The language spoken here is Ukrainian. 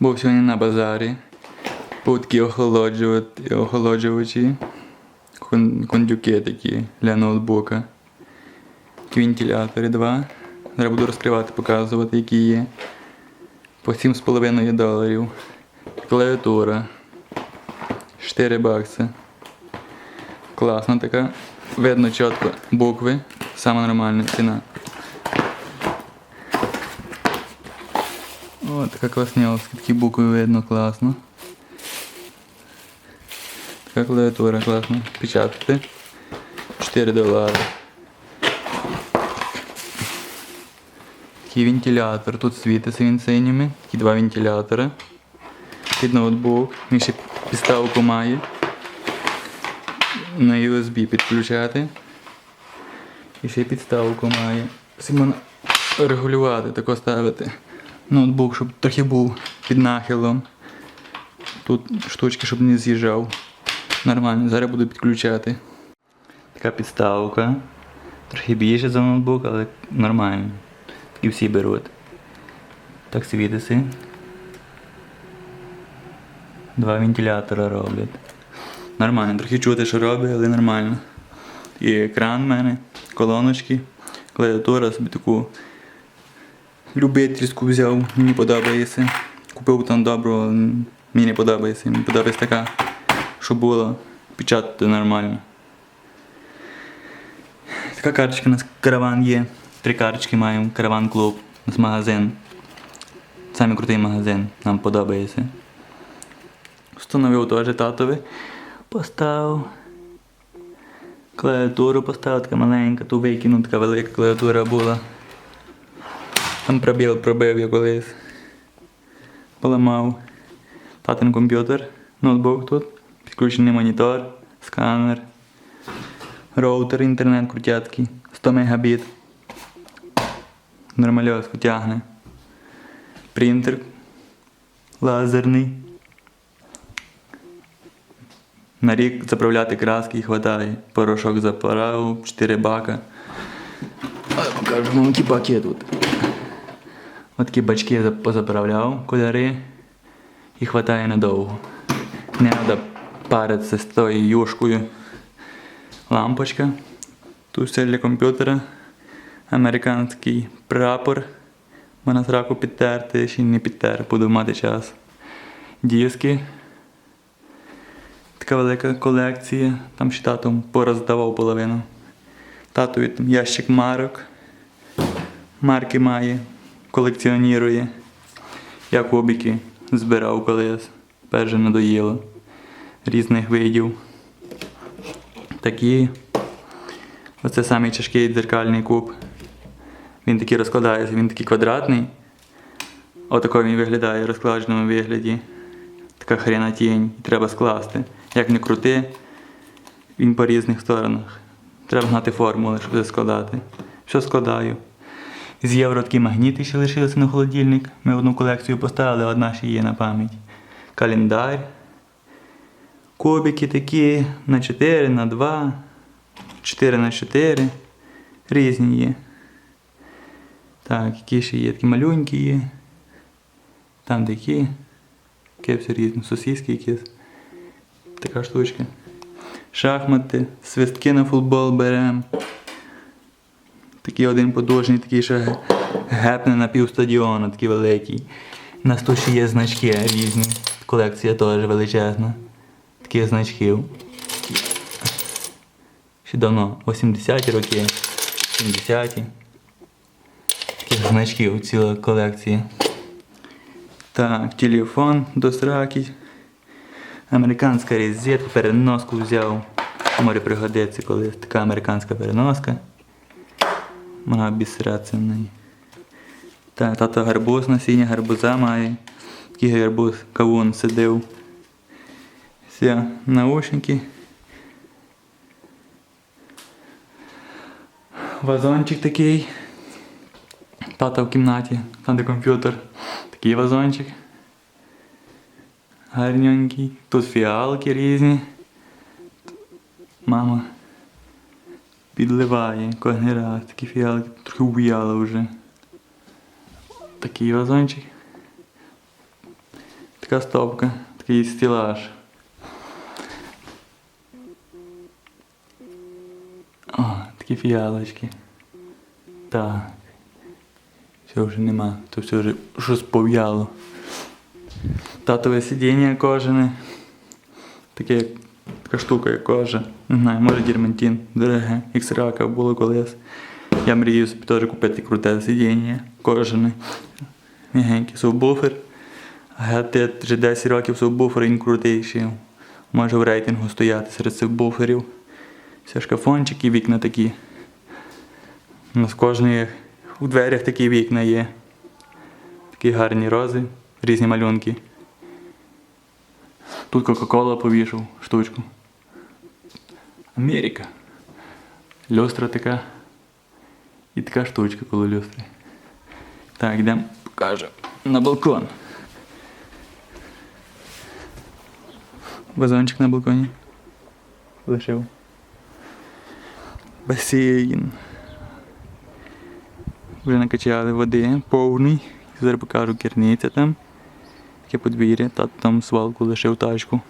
Був сьогодні на базарі. Був такі охолоджувачі, кон- кондюки такі для ноутбука. Такі вентилятори два. Зараз буду розкривати, показувати, які є. По 7,5 доларів. Клавіатура. 4 бакси. Класна така. Видно чітко букви. Саме нормальна ціна. О, така класнявська, такі букви видно класно. Така клавіатура класна. Печатати. 4 долари. Такий вентилятор. Тут світиться він синіми. Такі два вентилятори. Під ноутбук. Він ще підставку має. На USB підключати. І ще підставку має. Всі можна регулювати, тако ставити. Ноутбук, щоб трохи був під нахилом. Тут штучки, щоб не з'їжджав. Нормально, зараз буду підключати. Така підставка. Трохи більше за ноутбук, але нормально. Такі всі беруть. Так світиться. Два вентилятора роблять. Нормально, трохи чути, що робить, але нормально. І екран в мене, колоночки, клавіатура собі таку любительську взяв, мені подобається. Купив там добру, мені не подобається. Мені подобається така, щоб було печатати нормально. Така карточка у нас караван є. Три карточки маємо, караван клуб, у нас магазин. Самий крутий магазин, нам подобається. Встановив теж татові. Поставив. Клавіатуру поставив, така маленька, ту викинув, така велика клавіатура була. Там пробіл пробив я колись. Поламав. Татин комп'ютер, ноутбук тут, підключений монітор, сканер, роутер, інтернет крутяткий, 100 мегабіт. Нормальовську тягне. Принтер лазерний. На рік заправляти краски хватає. Порошок заправив, 4 бака. Покажу вам які баки. Такі бачки я позаправляв, кольори. І хватає надовго. Не треба паритися з тою юшкою. Лампочка. Тут все для комп'ютера. Американський прапор. Можна зраку підтерти, ще не підтер, буду мати час. Диски. Така велика колекція. Там ще татом пороздавав половину. Татові там ящик марок. Марки має, колекціонірує. Я кубики збирав колись. Перше надоїло. Різних видів. Такі. Оце самий тяжкий дзеркальний куб. Він такий розкладається, він такий квадратний. Отако він виглядає в розкладеному вигляді. Така хрена тінь. Треба скласти. Як не крути, він по різних сторонах. Треба знати формули, щоб це складати. Що складаю? З євро такі магніти ще лишилися на холодильник. Ми одну колекцію поставили, одна ще є на пам'ять. Календар. Кубики такі на 4, на 2, 4 на 4. Різні є. Так, які ще є, такі малюнькі є. Там такі. Все різне. Сосиски якісь. Така штучка. Шахмати, свистки на футбол беремо. Такий один подовжний, такий ще гепне на півстадіону, такий великий. Тут ще є значки різні. Колекція теж величезна. Таких значків. Ще давно, 80-ті роки, 70-ті. Таких значків ціла колекція. Так, телефон до сраки. Американська розетка, переноску взяв. Може пригодиться колись така американська переноска. Вона обісратися в неї. Так, тато гарбуз насіння гарбуза має. Такий гарбуз кавун сидив. Все, наушники. Вазончик такий. Тата в кімнаті, там де комп'ютер. Такий вазончик. Гарненький. Тут фіалки різні. Мама підливає кожен раз. Такі фіалки трохи ув'яли вже. Такий вазончик. така стопка, такий стілаж. О, такі фіалочки. Так. Все вже нема, то все вже щось пов'яло. Татове сидіння кожане. Таке, як така штука, як кожа. Не знаю, може дірментін, дороге, ікс-рака було колись. Я мрію собі теж купити круте сидіння, кожане. Мігенький субвуфер. ГТ вже 10 років субвуфер, він крутийший. Може в рейтингу стояти серед субвуферів. Все шкафончики, вікна такі. У нас кожної у дверях такі вікна є. Такі гарні рози, різні малюнки. Тут Кока-Кола повішав штучку. Америка. Люстра така. І така штучка коло люстри. Так, йдемо покажу на балкон. Вазончик на балконі. Лишив. Басейн. Вже накачали води повний. Зараз покажу керниця там. Таке подвір'я, тато там свалку лишив тачку.